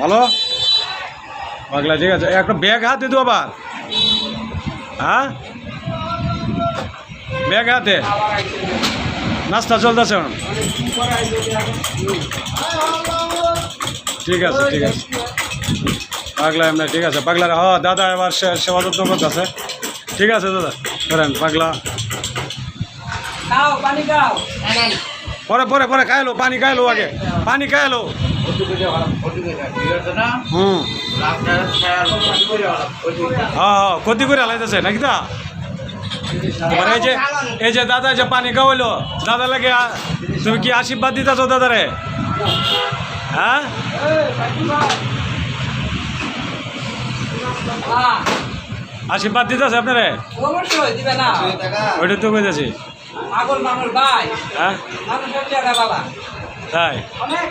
ভালো? পাগলা ঠিক আছে। একটা ব্যাগ হাতে তো আবার। হ্যাঁ? ব্যাগ হাতে। নাস্তা চলতেছে ঠিক আছে ঠিক আছে। পাগলা এমনি ঠিক আছে। পাগলার হ দাদা এবার সেবা যত্ন করতেছে। ঠিক আছে দাদা। করেন পাগলা। পরে পরে পরে খাইলো পানি খাইলো আগে। পানি খাইলো। ক্ষতি করে হালাইতেছে নাকি তা? পরে এই যে এই যে দাদা যে পানি খাওয়াইলো দাদা লাগে তুমি কি আশীর্বাদ দিতেছো দাদারে? হ্যাঁ? হ্যাঁ আশীর্বাদ দিতেছে আপনারে? ওইটা তো কইতেছি। ভাই। হ্যাঁ? তাই? অনেক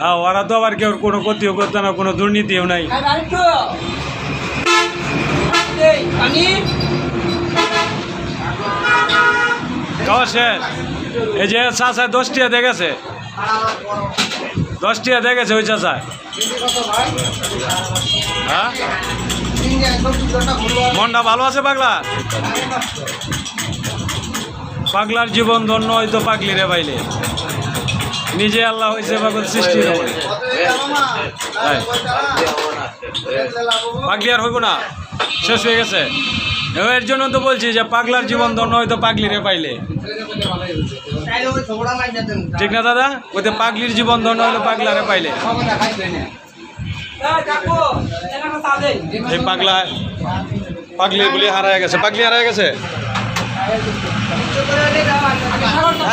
হ্যাঁ ওরা তো আবার কেউ কোনো ক্ষতিও করতো না কোনো দুর্নীতিও নাই। এই, খাওয়া শেষ এই যে চাষায় দশটিয়া দেখেছে? দশটিয়া দেখেছে ওই চাষায় হ্যাঁ? মনটা ভালো আছে পাগলা? পাগলার জীবন ধন্য হয়তো পাগলি রে বাইলে নিজে আল্লাহ হয়েছে পাগল সৃষ্টি। পাগলি আর হইব না, শেষ হয়ে গেছে। এর জন্য তো বলছি যে পাগলার জীবন ধন্য হয়তো পাগলি রে পাইলে। ঠিক না দাদা? ওইতে পাগলির জীবন ধন্য হলো পাগলারে পাইলে। এই পাগলা, পাগলি বলি হারায় গেছে। পাগলি হারায় গেছে?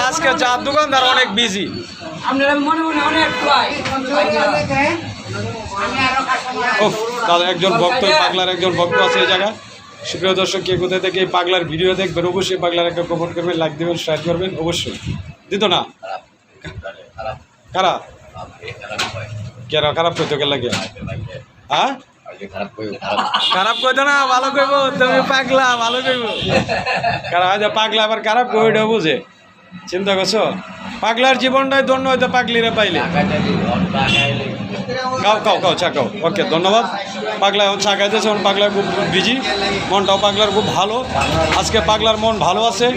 আজকে চার দোকানদার অনেক বিজি আপনারা মনে মনে অনেক খুয়াই ও একজন ভক্ত পাগলার একজন ভক্ত আছে এই জায়গায়। সুপ্রিয় দর্শক কে কোথায় থেকে এই পাগলার ভিডিও দেখবেন অবশ্যই পাগলার একটা কমেন্ট করবেন লাইক দেবেন শেয়ার করবেন অবশ্যই। দিত না? কারা? কেরা? খারাপ কে লাগে? হ্যাঁ? খারাপ কইতো না, ভালো কইব, তুমি পাগলা, ভালো কইব। কারা আজ পাগলা, আবার খারাপ কইটা বুঝে? চিন্তা করছ? পাগলার জীবনটাই ধন্য হয়তো পাগলিরে পাইলে। খাও খাও খাও, চা খাও। ওকে, ধন্যবাদ। পাগলা এখন চা খাইতেছে, এখন পাগলা খুব বিজি। মনটাও পাগলার খুব ভালো। আজকে পাগলার মন ভালো আছে।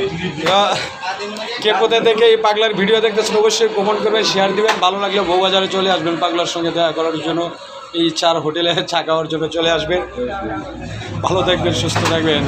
কে কোথায় থেকে এই পাগলার ভিডিও দেখতেছেন, অবশ্যই কমেন্ট করবেন শেয়ার দিবেন। ভালো লাগলে বউবাজারে চলে আসবেন পাগলার সঙ্গে দেখা করার জন্য। এই চার হোটেলে চা খাওয়ার জন্য চলে আসবেন। ভালো থাকবেন সুস্থ থাকবেন।